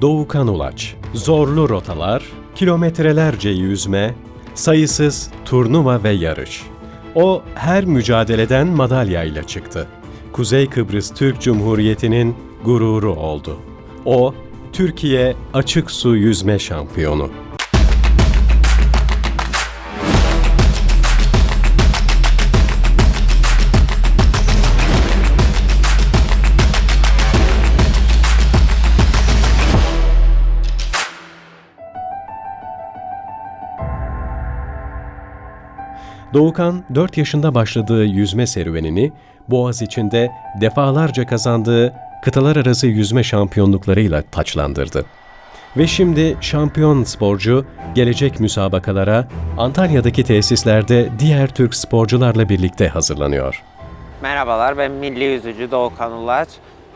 Doğukan Ulaç. Zorlu rotalar, kilometrelerce yüzme, sayısız turnuva ve yarış. O her mücadeleden madalyayla çıktı. Kuzey Kıbrıs Türk Cumhuriyeti'nin gururu oldu. O, Türkiye açık su yüzme şampiyonu. Doğukan 4 yaşında başladığı yüzme serüvenini Boğaz içinde defalarca kazandığı kıtalar arası yüzme şampiyonluklarıyla taçlandırdı. Ve şimdi şampiyon sporcu gelecek müsabakalara Antalya'daki tesislerde diğer Türk sporcularla birlikte hazırlanıyor. Merhabalar, ben milli yüzücü Doğukan Ulaç.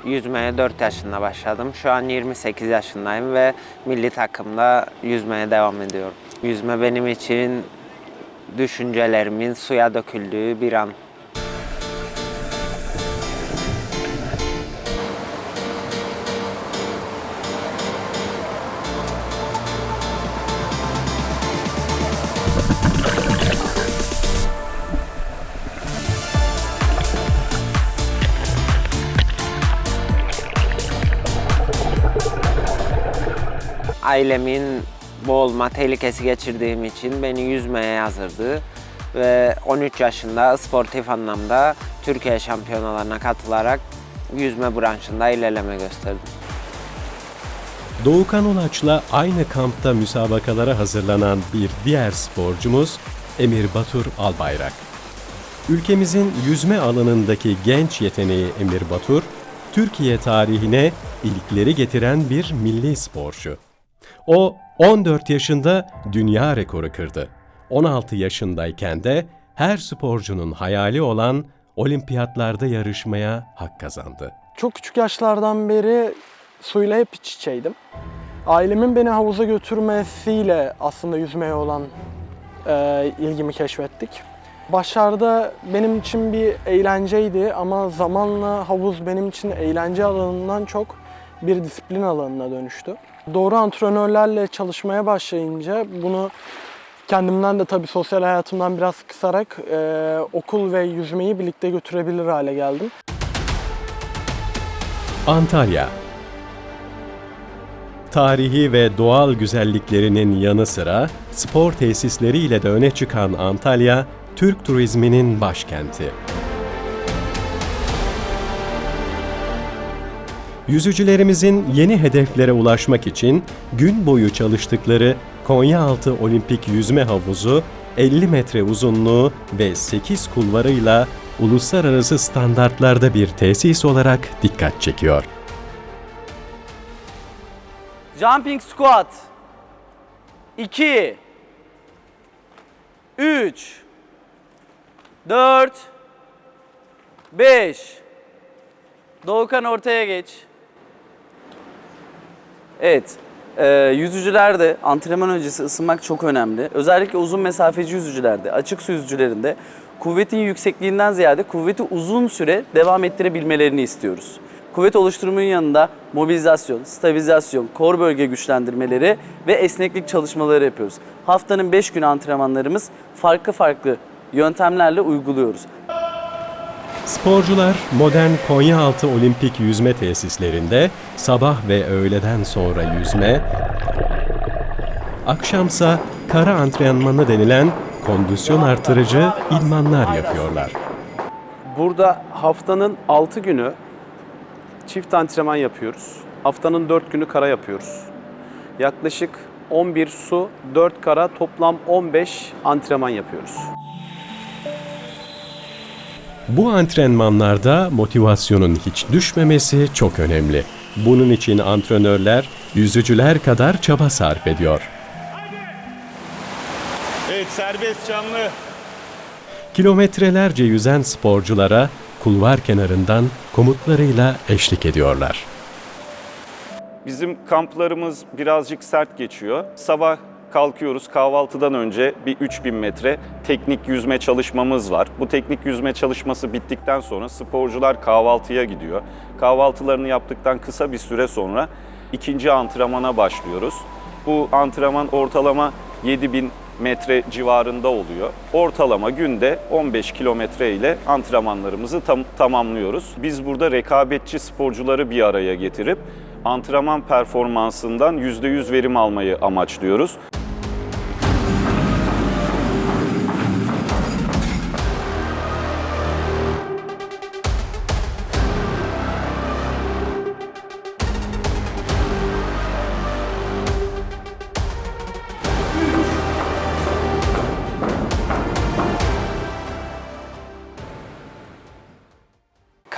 Yüzmeye 4 yaşında başladım. Şu an 28 yaşındayım ve milli takımda yüzmeye devam ediyorum. Yüzme benim için düşüncelerimin suya döküldüğü bir an. Ailemin boğulma tehlikesi geçirdiğim için beni yüzmeye yazdırdı ve 13 yaşında sportif anlamda Türkiye şampiyonalarına katılarak yüzme branşında ilerleme gösterdim. Doğukan Ulaç'la aynı kampta müsabakalara hazırlanan bir diğer sporcumuz Emir Batur Albayrak. Ülkemizin yüzme alanındaki genç yeteneği Emir Batur, Türkiye tarihine ilkleri getiren bir milli sporcu. O 14 yaşında dünya rekoru kırdı. 16 yaşındayken de her sporcunun hayali olan olimpiyatlarda yarışmaya hak kazandı. Çok küçük yaşlardan beri suyla hep iç içeydim. Ailemin beni havuza götürmesiyle aslında yüzmeye olan e, ilgimi keşfettik. Başlarda benim için bir eğlenceydi ama zamanla havuz benim için eğlence alanından çok bir disiplin alanına dönüştü. Doğru antrenörlerle çalışmaya başlayınca bunu kendimden de tabii sosyal hayatımdan biraz kısarak e, okul ve yüzmeyi birlikte götürebilir hale geldim. Antalya Tarihi ve doğal güzelliklerinin yanı sıra spor tesisleriyle de öne çıkan Antalya, Türk turizminin başkenti. Yüzücülerimizin yeni hedeflere ulaşmak için gün boyu çalıştıkları Konyaaltı Olimpik Yüzme Havuzu 50 metre uzunluğu ve 8 kulvarıyla uluslararası standartlarda bir tesis olarak dikkat çekiyor. Jumping squat. 2 3 4 5 Doğukan ortaya geç. Evet. E, yüzücülerde antrenman öncesi ısınmak çok önemli. Özellikle uzun mesafeci yüzücülerde, açık su yüzücülerinde kuvvetin yüksekliğinden ziyade kuvveti uzun süre devam ettirebilmelerini istiyoruz. Kuvvet oluşturumunun yanında mobilizasyon, stabilizasyon, kor bölge güçlendirmeleri ve esneklik çalışmaları yapıyoruz. Haftanın 5 günü antrenmanlarımız farklı farklı yöntemlerle uyguluyoruz. Sporcular modern Konyaaltı Olimpik Yüzme Tesislerinde sabah ve öğleden sonra yüzme, akşamsa kara antrenmanı denilen kondisyon artırıcı idmanlar yapıyorlar. Burada haftanın 6 günü çift antrenman yapıyoruz. Haftanın 4 günü kara yapıyoruz. Yaklaşık 11 su, 4 kara toplam 15 antrenman yapıyoruz. Bu antrenmanlarda motivasyonun hiç düşmemesi çok önemli. Bunun için antrenörler yüzücüler kadar çaba sarf ediyor. Evet serbest canlı. Kilometrelerce yüzen sporculara kulvar kenarından komutlarıyla eşlik ediyorlar. Bizim kamplarımız birazcık sert geçiyor. Sabah kalkıyoruz kahvaltıdan önce bir 3000 metre teknik yüzme çalışmamız var. Bu teknik yüzme çalışması bittikten sonra sporcular kahvaltıya gidiyor. Kahvaltılarını yaptıktan kısa bir süre sonra ikinci antrenmana başlıyoruz. Bu antrenman ortalama 7000 metre civarında oluyor. Ortalama günde 15 kilometre ile antrenmanlarımızı tam- tamamlıyoruz. Biz burada rekabetçi sporcuları bir araya getirip antrenman performansından %100 verim almayı amaçlıyoruz.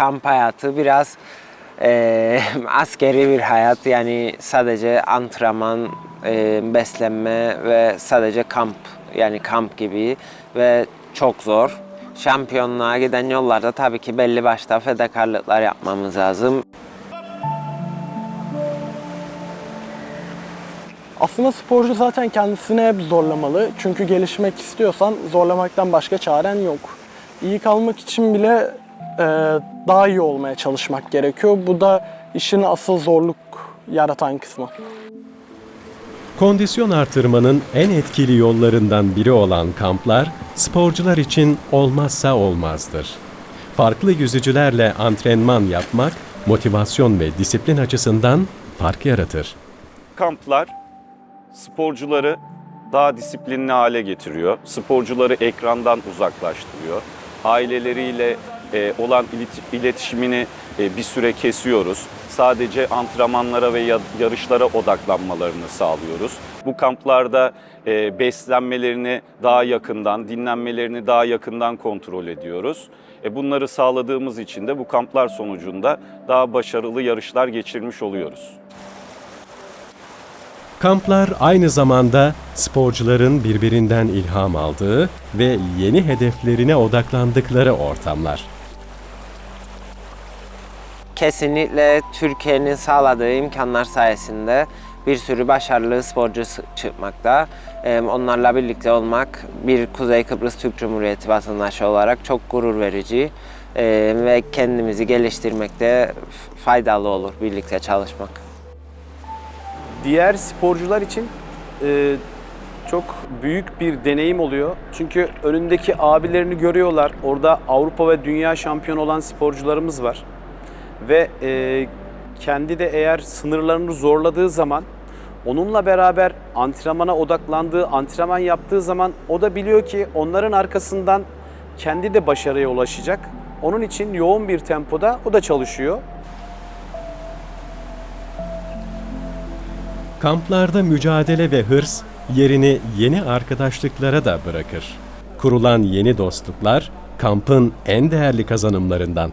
Kamp hayatı biraz eee, askeri bir hayat. Yani sadece antrenman, eee, beslenme ve sadece kamp yani kamp gibi ve çok zor. Şampiyonluğa giden yollarda tabii ki belli başta fedakarlıklar yapmamız lazım. Aslında sporcu zaten kendisini hep zorlamalı. Çünkü gelişmek istiyorsan zorlamaktan başka çaren yok. İyi kalmak için bile e, daha iyi olmaya çalışmak gerekiyor. Bu da işin asıl zorluk yaratan kısmı. Kondisyon artırmanın en etkili yollarından biri olan kamplar, sporcular için olmazsa olmazdır. Farklı yüzücülerle antrenman yapmak, motivasyon ve disiplin açısından fark yaratır. kamplar sporcuları daha disiplinli hale getiriyor. Sporcuları ekrandan uzaklaştırıyor. Aileleriyle e, olan ilet- iletişimini e, bir süre kesiyoruz. Sadece antrenmanlara ve ya- yarışlara odaklanmalarını sağlıyoruz. Bu kamplarda e, beslenmelerini daha yakından, dinlenmelerini daha yakından kontrol ediyoruz. E, bunları sağladığımız için de bu kamplar sonucunda daha başarılı yarışlar geçirmiş oluyoruz. Kamplar aynı zamanda sporcuların birbirinden ilham aldığı ve yeni hedeflerine odaklandıkları ortamlar. Kesinlikle Türkiye'nin sağladığı imkanlar sayesinde bir sürü başarılı sporcu çıkmakta. Onlarla birlikte olmak bir Kuzey Kıbrıs Türk Cumhuriyeti vatandaşı olarak çok gurur verici ve kendimizi geliştirmekte faydalı olur birlikte çalışmak. diğer sporcular için e, çok büyük bir deneyim oluyor. Çünkü önündeki abilerini görüyorlar. Orada Avrupa ve dünya şampiyonu olan sporcularımız var. Ve e, kendi de eğer sınırlarını zorladığı zaman onunla beraber antrenmana odaklandığı, antrenman yaptığı zaman o da biliyor ki onların arkasından kendi de başarıya ulaşacak. Onun için yoğun bir tempoda o da çalışıyor. Kamplarda mücadele ve hırs yerini yeni arkadaşlıklara da bırakır. Kurulan yeni dostluklar kampın en değerli kazanımlarından.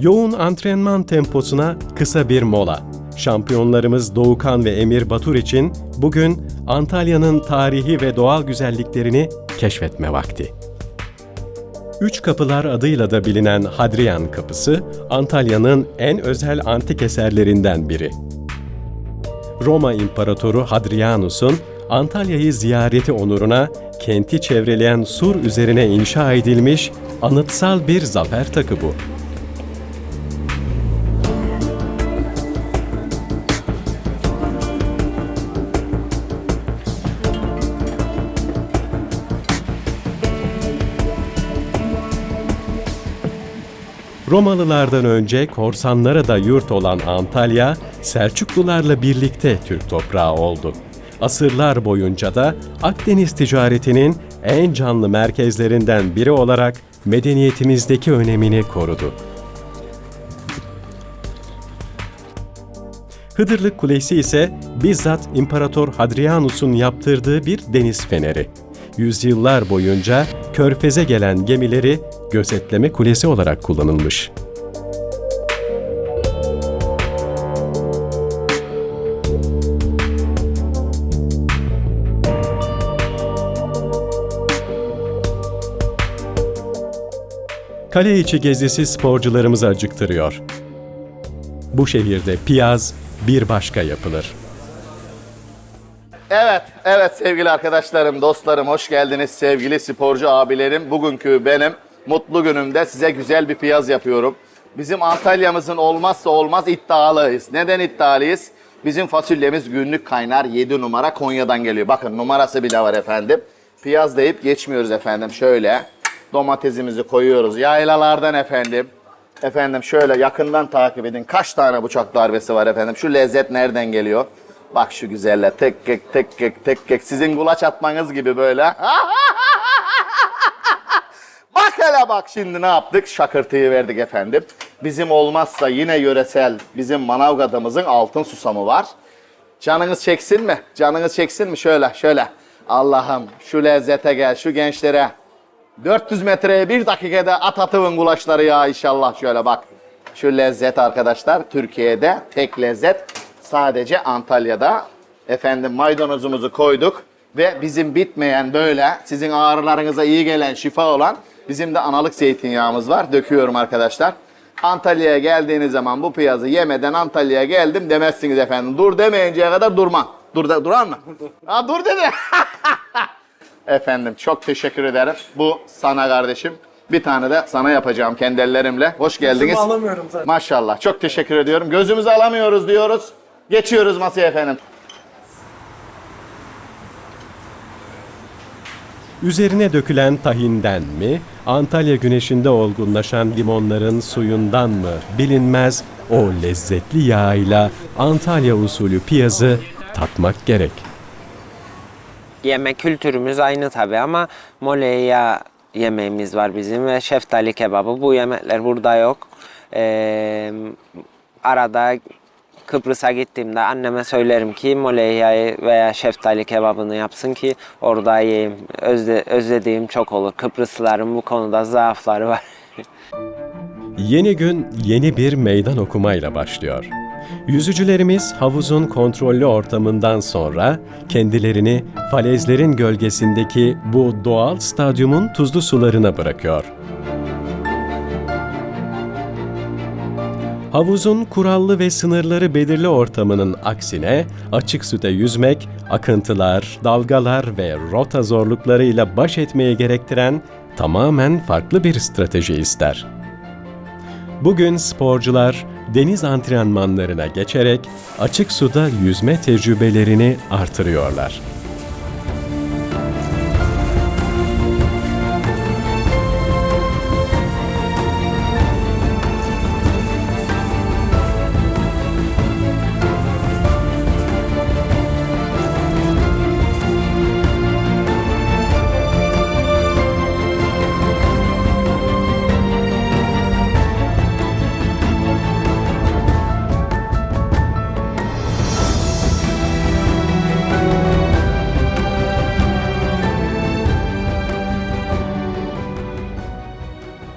Yoğun antrenman temposuna kısa bir mola. Şampiyonlarımız Doğukan ve Emir Batur için bugün Antalya'nın tarihi ve doğal güzelliklerini keşfetme vakti. Üç Kapılar adıyla da bilinen Hadrian Kapısı, Antalya'nın en özel antik eserlerinden biri. Roma İmparatoru Hadrianus'un Antalya'yı ziyareti onuruna kenti çevreleyen sur üzerine inşa edilmiş anıtsal bir zafer takı bu. Romalılardan önce korsanlara da yurt olan Antalya, Selçuklularla birlikte Türk toprağı oldu. Asırlar boyunca da Akdeniz ticaretinin en canlı merkezlerinden biri olarak medeniyetimizdeki önemini korudu. Hıdırlık Kulesi ise bizzat İmparator Hadrianus'un yaptırdığı bir deniz feneri. Yüzyıllar boyunca körfeze gelen gemileri gözetleme kulesi olarak kullanılmış. kale içi gezisi sporcularımızı acıktırıyor. Bu şehirde piyaz bir başka yapılır. Evet, evet sevgili arkadaşlarım, dostlarım hoş geldiniz sevgili sporcu abilerim. Bugünkü benim mutlu günümde size güzel bir piyaz yapıyorum. Bizim Antalya'mızın olmazsa olmaz iddialıyız. Neden iddialıyız? Bizim fasulyemiz günlük kaynar 7 numara Konya'dan geliyor. Bakın numarası bile var efendim. Piyaz deyip geçmiyoruz efendim. Şöyle domatesimizi koyuyoruz. Yaylalardan efendim. Efendim şöyle yakından takip edin. Kaç tane bıçak darbesi var efendim. Şu lezzet nereden geliyor? Bak şu güzelle tek kek tek kek tek kek. Sizin kulaç atmanız gibi böyle. bak hele bak şimdi ne yaptık? Şakırtıyı verdik efendim. Bizim olmazsa yine yöresel bizim Manavgat'ımızın altın susamı var. Canınız çeksin mi? Canınız çeksin mi? Şöyle şöyle. Allah'ım şu lezzete gel şu gençlere. 400 metreye bir dakikada at atımın kulaçları ya inşallah şöyle bak. Şu lezzet arkadaşlar Türkiye'de tek lezzet sadece Antalya'da. Efendim maydanozumuzu koyduk ve bizim bitmeyen böyle sizin ağrılarınıza iyi gelen şifa olan bizim de analık zeytinyağımız var. Döküyorum arkadaşlar. Antalya'ya geldiğiniz zaman bu piyazı yemeden Antalya'ya geldim demezsiniz efendim. Dur demeyinceye kadar durma. Dur da duran mı? Ha dur dedi. Efendim çok teşekkür ederim. Bu sana kardeşim. Bir tane de sana yapacağım kendi ellerimle. Hoş geldiniz. alamıyorum zaten. Maşallah. Çok teşekkür ediyorum. Gözümüzü alamıyoruz diyoruz. Geçiyoruz masaya efendim. Üzerine dökülen tahinden mi, Antalya güneşinde olgunlaşan limonların suyundan mı bilinmez o lezzetli yağıyla Antalya usulü piyazı tatmak gerek. Yemek kültürümüz aynı tabi ama moleya yemeğimiz var bizim ve şeftali kebabı. Bu yemekler burada yok. Ee, arada Kıbrıs'a gittiğimde anneme söylerim ki moleyayı veya şeftali kebabını yapsın ki orada yiyeyim. Özle, özlediğim çok olur. Kıbrıslıların bu konuda zaafları var. Yeni gün yeni bir meydan okumayla başlıyor. Yüzücülerimiz havuzun kontrollü ortamından sonra kendilerini falezlerin gölgesindeki bu doğal stadyumun tuzlu sularına bırakıyor. Havuzun kurallı ve sınırları belirli ortamının aksine açık suda yüzmek, akıntılar, dalgalar ve rota zorluklarıyla baş etmeye gerektiren tamamen farklı bir strateji ister. Bugün sporcular deniz antrenmanlarına geçerek açık suda yüzme tecrübelerini artırıyorlar.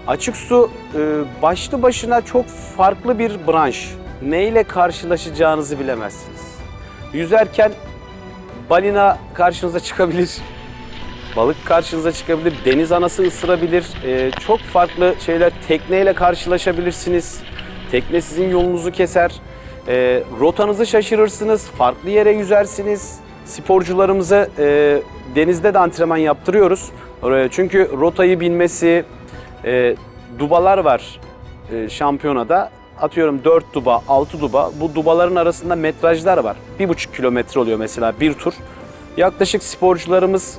Açık su e, başlı başına çok farklı bir branş. Neyle karşılaşacağınızı bilemezsiniz. Yüzerken balina karşınıza çıkabilir. Balık karşınıza çıkabilir, deniz anası ısırabilir. E, çok farklı şeyler. Tekneyle karşılaşabilirsiniz. Tekne sizin yolunuzu keser. E, rotanızı şaşırırsınız, farklı yere yüzersiniz. Sporcularımıza e, denizde de antrenman yaptırıyoruz. Çünkü rotayı bilmesi, e, dubalar var e, şampiyonada. Atıyorum 4 duba, 6 duba. Bu dubaların arasında metrajlar var. 1,5 kilometre oluyor mesela bir tur. Yaklaşık sporcularımız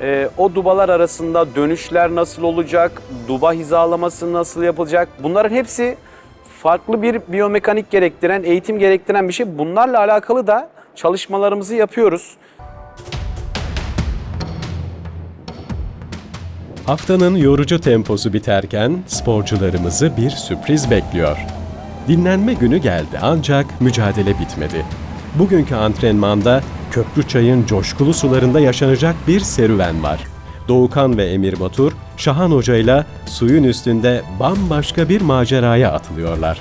e, o dubalar arasında dönüşler nasıl olacak, duba hizalaması nasıl yapılacak bunların hepsi farklı bir biyomekanik gerektiren, eğitim gerektiren bir şey. Bunlarla alakalı da çalışmalarımızı yapıyoruz. Haftanın yorucu temposu biterken sporcularımızı bir sürpriz bekliyor. Dinlenme günü geldi ancak mücadele bitmedi. Bugünkü antrenmanda Köprüçay'ın coşkulu sularında yaşanacak bir serüven var. Doğukan ve Emir Batur, Şahan Hoca ile suyun üstünde bambaşka bir maceraya atılıyorlar.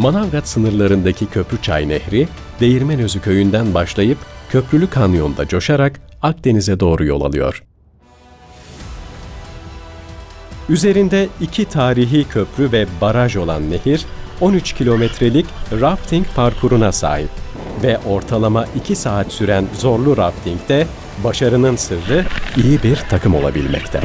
Manavgat sınırlarındaki Köprüçay Nehri, Değirmenözü köyünden başlayıp Köprülü Kanyon'da coşarak Akdeniz'e doğru yol alıyor. Üzerinde iki tarihi köprü ve baraj olan nehir, 13 kilometrelik rafting parkuruna sahip ve ortalama 2 saat süren zorlu raftingde başarının sırrı iyi bir takım olabilmekte.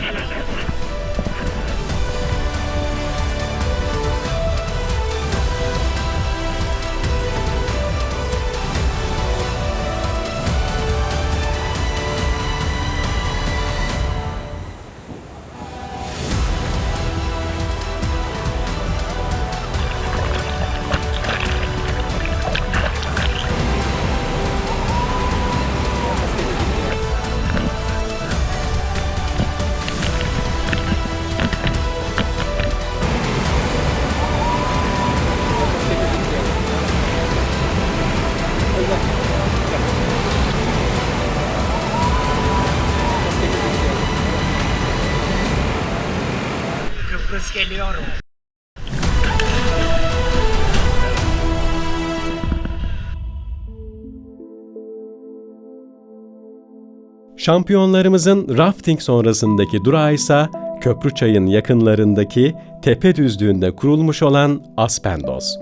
Şampiyonlarımızın rafting sonrasındaki durağı ise Köprüçay'ın yakınlarındaki tepe düzlüğünde kurulmuş olan Aspendos.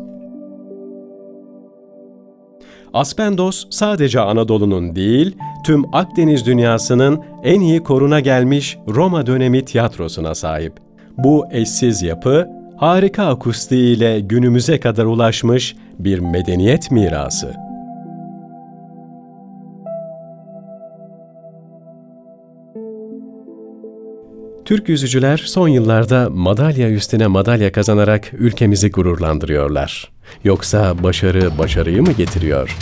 Aspendos sadece Anadolu'nun değil, tüm Akdeniz dünyasının en iyi koruna gelmiş Roma dönemi tiyatrosuna sahip. Bu eşsiz yapı, harika akustiğiyle günümüze kadar ulaşmış bir medeniyet mirası. Türk yüzücüler son yıllarda madalya üstüne madalya kazanarak ülkemizi gururlandırıyorlar. Yoksa başarı başarıyı mı getiriyor?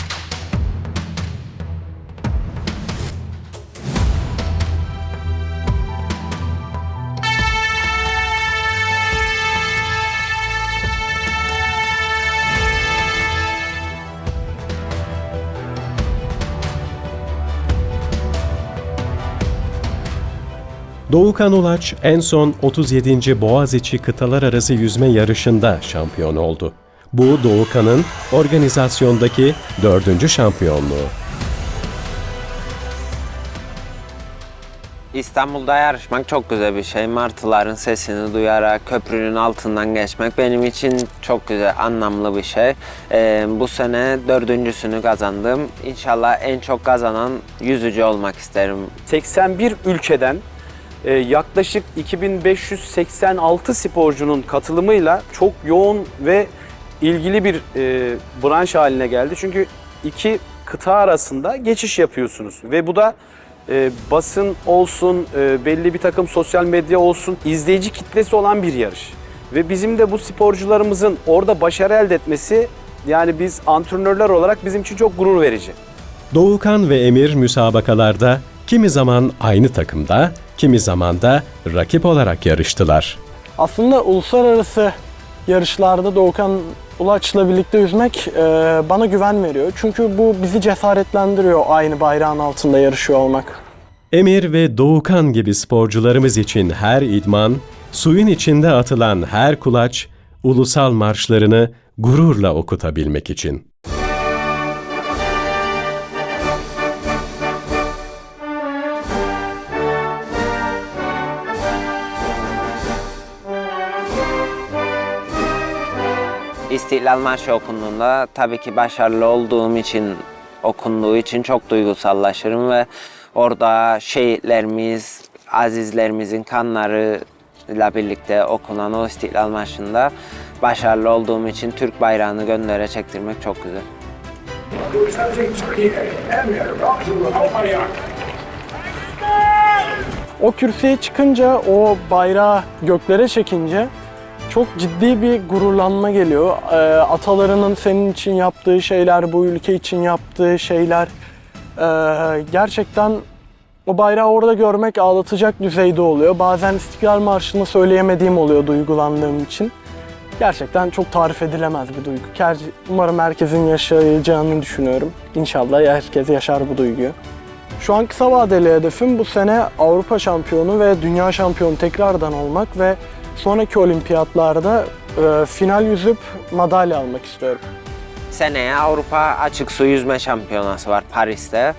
Doğukan Ulaç en son 37. Boğaziçi Kıtalar Arası Yüzme Yarışı'nda şampiyon oldu. Bu Doğukan'ın organizasyondaki dördüncü şampiyonluğu. İstanbul'da yarışmak çok güzel bir şey. Martıların sesini duyarak köprünün altından geçmek benim için çok güzel, anlamlı bir şey. Ee, bu sene dördüncüsünü kazandım. İnşallah en çok kazanan yüzücü olmak isterim. 81 ülkeden yaklaşık 2586 sporcunun katılımıyla çok yoğun ve ilgili bir e, branş haline geldi. Çünkü iki kıta arasında geçiş yapıyorsunuz ve bu da e, basın olsun, e, belli bir takım sosyal medya olsun, izleyici kitlesi olan bir yarış. Ve bizim de bu sporcularımızın orada başarı elde etmesi yani biz antrenörler olarak bizim için çok gurur verici. Doğukan ve Emir müsabakalarda kimi zaman aynı takımda, kimi zaman da rakip olarak yarıştılar. Aslında uluslararası yarışlarda Doğukan Ulaç'la birlikte yüzmek e, bana güven veriyor. Çünkü bu bizi cesaretlendiriyor aynı bayrağın altında yarışıyor olmak. Emir ve Doğukan gibi sporcularımız için her idman, suyun içinde atılan her kulaç, ulusal marşlarını gururla okutabilmek için. İstiklal Marşı okunduğunda tabii ki başarılı olduğum için okunduğu için çok duygusallaşırım ve orada şehitlerimiz, azizlerimizin kanlarıyla birlikte okunan o İstiklal Marşı'nda başarılı olduğum için Türk bayrağını göndere çektirmek çok güzel. O kürsüye çıkınca, o bayrağı göklere çekince çok ciddi bir gururlanma geliyor. Ee, atalarının senin için yaptığı şeyler, bu ülke için yaptığı şeyler. ee, gerçekten o bayrağı orada görmek ağlatacak düzeyde oluyor. Bazen İstiklal Marşı'nı söyleyemediğim oluyor duygulandığım için. Gerçekten çok tarif edilemez bir duygu. Umarım herkesin yaşayacağını düşünüyorum. İnşallah herkes yaşar bu duyguyu. Şu an kısa vadeli hedefim bu sene Avrupa şampiyonu ve dünya şampiyonu tekrardan olmak ve Sonraki olimpiyatlarda e, final yüzüp madalya almak istiyorum. Seneye Avrupa Açık Su Yüzme Şampiyonası var Paris'te.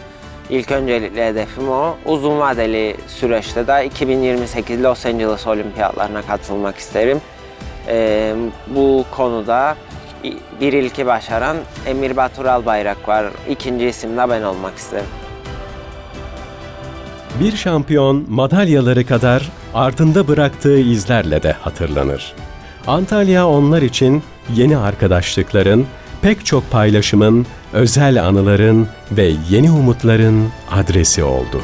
İlk öncelikle hedefim o. Uzun vadeli süreçte de 2028 Los Angeles Olimpiyatlarına katılmak isterim. Ee, bu konuda bir ilki başaran Emir Batur Albayrak var. İkinci isim de ben olmak isterim. Bir şampiyon madalyaları kadar ardında bıraktığı izlerle de hatırlanır. Antalya onlar için yeni arkadaşlıkların, pek çok paylaşımın, özel anıların ve yeni umutların adresi oldu.